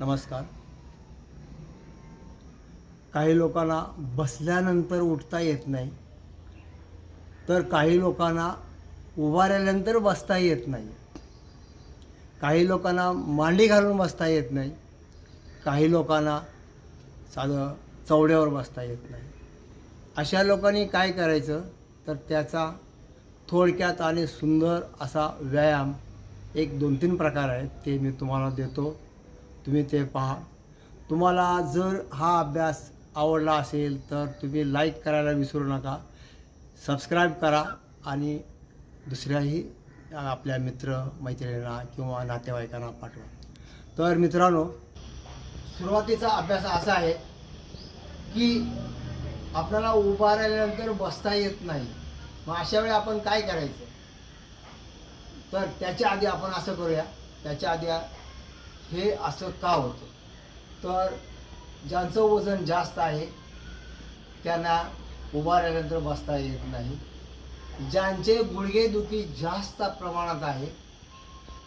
नमस्कार. काही लोकांना बसल्यानंतर उठता येत नाही तर काही लोकांना उभारल्यानंतर बसता येत नाही काही लोकांना मांडी घालून बसता येत नाही काही लोकांना साधं चवड्यावर बसता येत नाही. अशा लोकांनी काय करायचं? तर त्याचा थोडक्यात आणि सुंदर असा व्यायाम एक दोन तीन प्रकार आहेत ते मी तुम्हाला देतो. तुम्ही ते पहा. तुम्हाला जर हा अभ्यास आवडला असेल तर तुम्ही लाईक करायला विसरू नका. सबस्क्राईब करा आणि दुसऱ्याही आपल्या मित्र मैत्रिणींना किंवा नातेवाईकांना पाठवा. तर मित्रांनो सुरुवातीचा अभ्यास असा आहे की आपल्याला उभा राहिल्यानंतर बसता येत नाही. मग अशा वेळी आपण काय करायचं? तर त्याच्या आधी आपण असं करूया. त्याच्या आधी हे असं का होतं? तर ज्यांचं वजन जास्त आहे त्यांना उभा राहिल्यानंतर बसता येत नाही. ज्यांचे गुडघेदुखी जास्त प्रमाणात आहे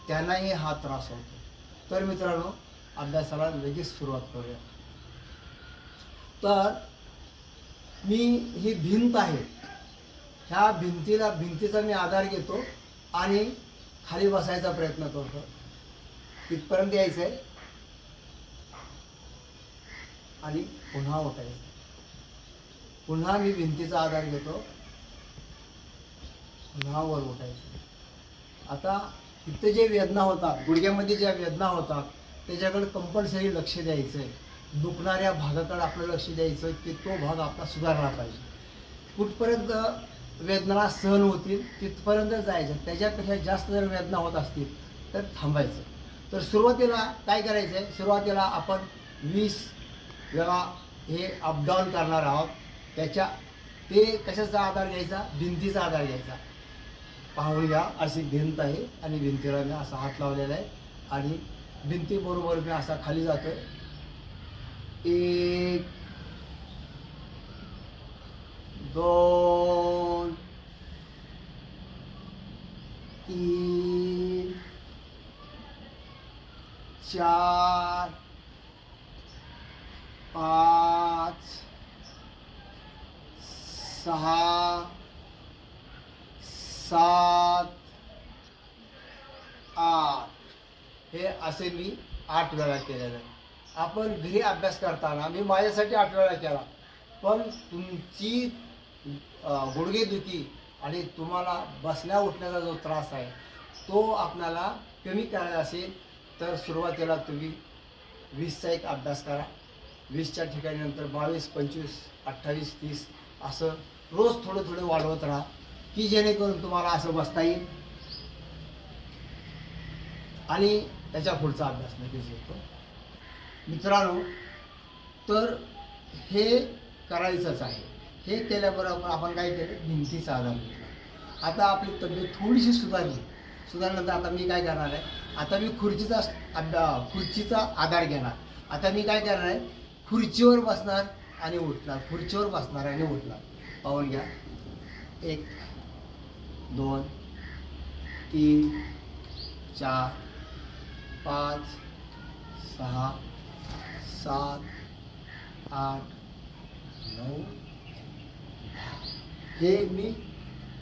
त्यांनाही हा त्रास होतो. तर मित्रांनो अभ्यासाला लगेच सुरुवात करूया. तर मी ही भिंत आहे. ह्या भिंतीला भिंतीचा मी आधार घेतो आणि खाली बसायचा प्रयत्न करतो. तिथपर्यंत यायचं आहे आणि पुन्हा उठायचं. पुन्हा मी भिंतीचा आधार घेतो. पुन्हा वर उठायचं. आता इथं जे वेदना होतात गुडघ्यामध्ये ज्या वेदना होतात त्याच्याकडे कंपल्सरी लक्ष द्यायचं आहे दुखणाऱ्या भागाकडे आपलं लक्ष द्यायचं की तो भाग आपला सुधारला पाहिजे. कुठपर्यंत वेदना सहन होतील तिथपर्यंत जायचं. त्याच्यापेक्षा जास्त जर वेदना होत असतील तर थांबायचं. तर सुरुवातीला काय करायचं आहे सुरुवातीला आपण वीस वेळा हे अपडाऊन करणार आहोत. त्याच्या ते कशाचा आधार घ्यायचा? भिंतीचा आधार घ्यायचा. पाहून घ्या अशी भिंत आहे आणि भिंतीला मी असा हात लावलेला आहे. आणि भिंतीबरोबर मी असा खाली जातो एक दोन तीन चार पाच सहा सात आठ. हे असे मी आठ वेळा केलेलं आहे. आपण घरी अभ्यास करताना मी माझ्यासाठी आठ वेळा केला. पण तुमची गुडघेदुखी आणि तुम्हाला बसण्या उठण्याचा जो त्रास आहे तो आपल्याला कमी करायचा असेल तर सुरुवातीला तुम्ही वीसचा एक अभ्यास करा. वीसच्या ठिकाणी नंतर बावीस पंचवीस अठ्ठावीस तीस असं रोज थोडं थोडं वाढवत राहा की जेणेकरून तुम्हाला असं बसता येईल. आणि त्याच्या पुढचा अभ्यास नक्कीच येतो मित्रांनो तर हे करायचंच आहे. हे केल्याबरोबर आपण काय केलं? भिंतीचा आधार घेतला. आता आपली तब्येत थोडीशी सुधारली. सुधारल्यानंतर आता मी काय करणार आहे? आता मी खुर्चीचा अभ्या खुर्चीचा आधार घेणार. आता मी काय करणार आहे? खुर्चीवर बसणार आणि उठणार. खुर्चीवर बसणार आणि उठणार. पाहून घ्या. एक दोन तीन चार पाच सहा सात आठ नऊ हे मी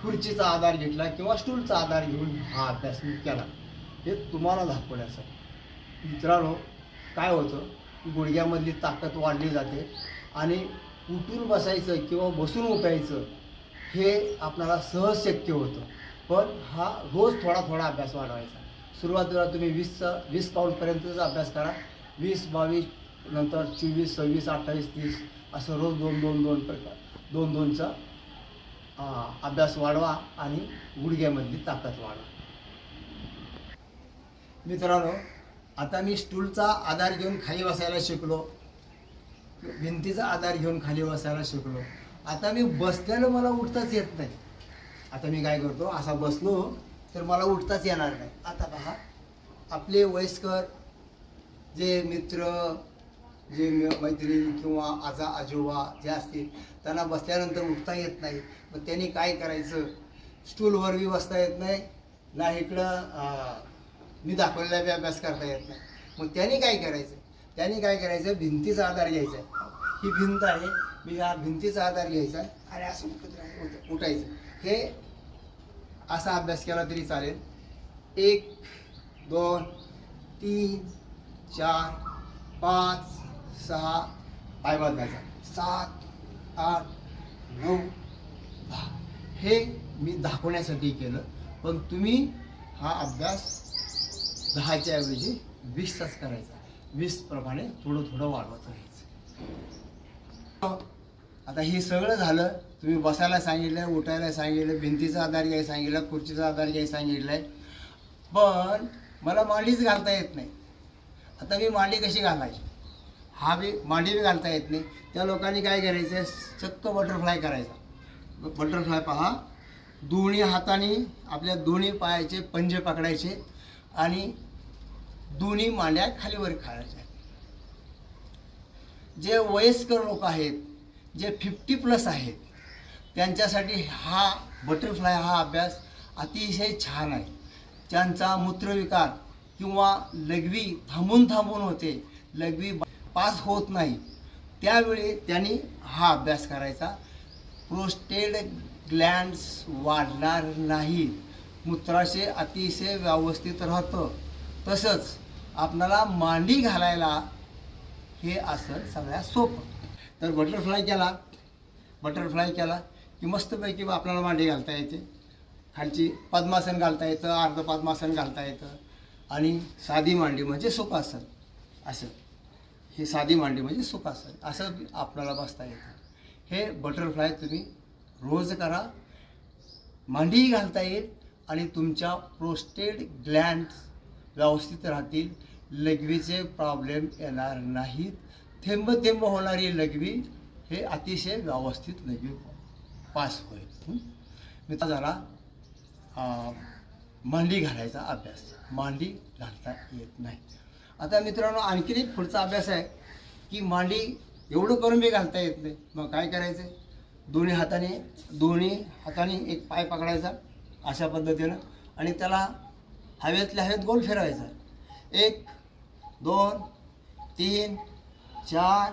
खुर्चीचा आधार घेतला किंवा स्टूलचा आधार घेऊन हा अभ्यास मी केला. हे तुम्हाला दाखवण्यासाठी. मित्रांनो काय होतं? की गुडघ्यामधली ताकद वाढली जाते आणि उठून बसायचं किंवा बसून उठायचं हे आपल्याला सहज शक्य होतं. पण हा रोज थोडा थोडा अभ्यास वाढवायचा. सुरुवातीला तुम्ही वीसचा वीस काउंटपर्यंतचा अभ्यास करा. वीस बावीस नंतर चोवीस सव्वीस अठ्ठावीस तीस असं रोज दोन दोन दोन प्रकार दोन दोनचा अभ्यास वाढवा आणि गुडघ्यामधली ताकद वाढवा. मित्रांनो आता मी स्टूलचा आधार घेऊन खाली बसायला शिकलो. भिंतीचा आधार घेऊन खाली बसायला शिकलो. आता मी बसल्यानं मला उठताच येत नाही. आता मी काय करतो असा बसलो तर मला उठताच येणार नाही. आता पहा आपले वयस्कर जे मित्र जे मैत्रिणी किंवा आजा आजोबा जे असतील त्यांना बसल्यानंतर उठता येत नाही. मग त्यांनी काय करायचं? स्टूलवर बी बसता येत नाही ना इकडं मी दाखवलेला बी अभ्यास करता येत नाही. मग त्यांनी काय करायचं? त्यांनी काय करायचं? भिंतीचा आधार घ्यायचा. आहे ही भिंत आहे मी या भिंतीचा आधार घ्यायचा आहे आणि असं उठ- उठायचं. हे असा अभ्यास केला तरी चालेल. एक दोन तीन चार पाच सहा पाय बांधायचा सात आठ नऊ दहा. हे मी दाखवण्यासाठी केलं पण तुम्ही हा अभ्यास दहाच्या ऐवजी वीस तास करायचा. वीस प्रमाणे थोडं थोडं वाढवत राहायचं. आता हे सगळं झालं तुम्ही बसायला सांगितलं उठायला सांगितलं भिंतीचा आधार घ्यायला सांगितलं खुर्चीचा आधार घ्यायला आहे पण मला मांडीच घालता येत नाही. आता मी मांडी कशी घालायची? हा बी मांडी बी घालता येत नाही. त्या लोकांनी काय करायचं? चक्क बटरफ्लाय करायचा. बटरफ्लाय पहा. दोन्ही हाताने आपल्या दोन्ही पायाचे पंजे पकडायचे आणि दोन्ही मांड्या खालीवर खाळायच्या जे वयस्कर लोक आहेत जे फिफ्टी प्लस आहेत त्यांच्यासाठी हा बटरफ्लाय हा अभ्यास अतिशय छान आहे. त्यांचा मूत्रविकार किंवा लघवी थांबून थांबून होते. लघवी पास होत नाही. त्यावेळी त्यांनी हा अभ्यास करायचा. प्रोस्टेड ग्लँड्स वाढणार नाही. मूत्राशय अतिशय व्यवस्थित राहतं. तसंच आपणाला मांडी घालायला हे असं सगळ्यात सोपं. तर बटरफ्लाय केला. बटरफ्लाय केला की मस्तपैकी आपल्याला मांडी घालता येते. खालची पद्मासन घालता येतं अर्ध पद्मासन घालता येतं आणि साधी मांडी म्हणजे सोपासन. असं. हे साधी मांडी म्हणजे सुखासन असं आपल्याला बसता येतं. हे बटरफ्लाय तुम्ही रोज करा मांडीही घालता येईल आणि तुमच्या प्रोस्टेट ग्लँड व्यवस्थित राहतील. लघवीचे प्रॉब्लेम येणार नाहीत. थेंब थेंब होणारी लघवी हे अतिशय व्यवस्थित लघवी पास होईल. मी तर झाला मांडी घालायचा अभ्यास. मांडी घालता येत नाही. आता मित्रांनो आणखीन एक पुढचा अभ्यास आहे की मांडी एवढं करून बी घालता येत नाही. मग काय करायचं दोन्ही हाताने दोन्ही हाताने एक पाय पकडायचा अशा पद्धतीनं आणि त्याला हवेतल्या हवेत गोल फिरवायचा. एक दोन तीन चार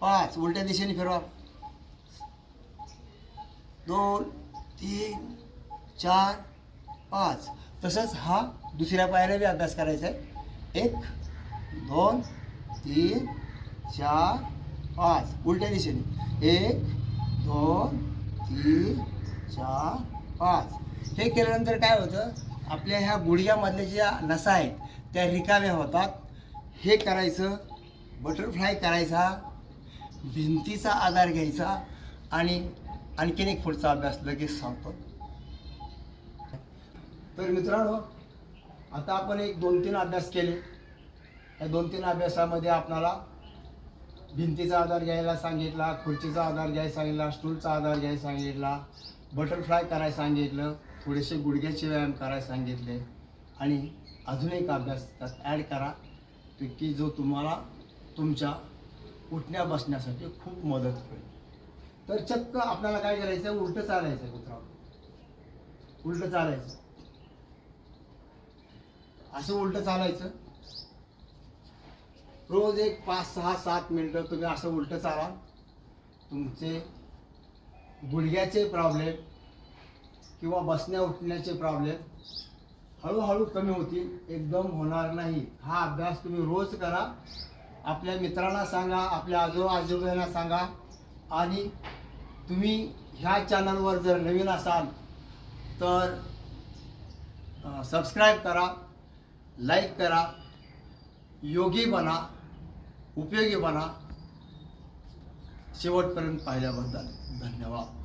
पाच. उलट्या दिशेने फिरवा. दोन तीन चार पाच. तसंच हा दुसऱ्या पायाने बी अभ्यास करायचा आहे. एक दोन तीन चार पाच. उलट्या दिशेने एक दोन तीन चार पाच. हे केल्यानंतर काय होतं? आपल्या ह्या गुडघ्यामधल्या ज्या नसा आहेत त्या रिकाम्या होतात. हे करायचं बटरफ्लाय करायचा भिंतीचा आधार घ्यायचा आणि आणखीन एक पुढचा अभ्यास लगेच सांगतो. तर मित्रांनो आता आपण एक दोन तीन अभ्यास केले. या दोन तीन अभ्यासामध्ये आपणाला भिंतीचा आधार घ्यायला सांगितला खुर्चीचा आधार घ्यायला सांगितला स्टूलचा आधार घ्यायला सांगितला बटरफ्लाय करायला सांगितलं थोडेसे गुडघ्याचे व्यायाम करायला सांगितले आणि अजून एक अभ्यास त्यात ॲड करा की जो तुम्हाला तुमच्या उठण्या बसण्यासाठी खूप मदत होईल. तर चक्क आपल्याला काय करायचं उलटं चालायचं कुत्रा. उलटं चालायचं असं उलटं चालायचं. रोज एक पाच सहा सात मिनटं तुम्ही असं उलटं चाला. तुमचे गुडघ्याचे प्रॉब्लेम किंवा बसण्या उठण्याचे प्रॉब्लेम हळूहळू कमी होतील एकदम होणार नाही. हा अभ्यास तुम्ही रोज करा. आपल्या मित्रांना सांगा आपल्या आजो आजोबांना सांगा. आणि तुम्ही ह्या चॅनलवर जर नवीन असाल तर सबस्क्राईब करा लाईक करा. योगी बना उपयोगी बना. शेवटपर्यंत पाहिल्याबद्दल धन्यवाद.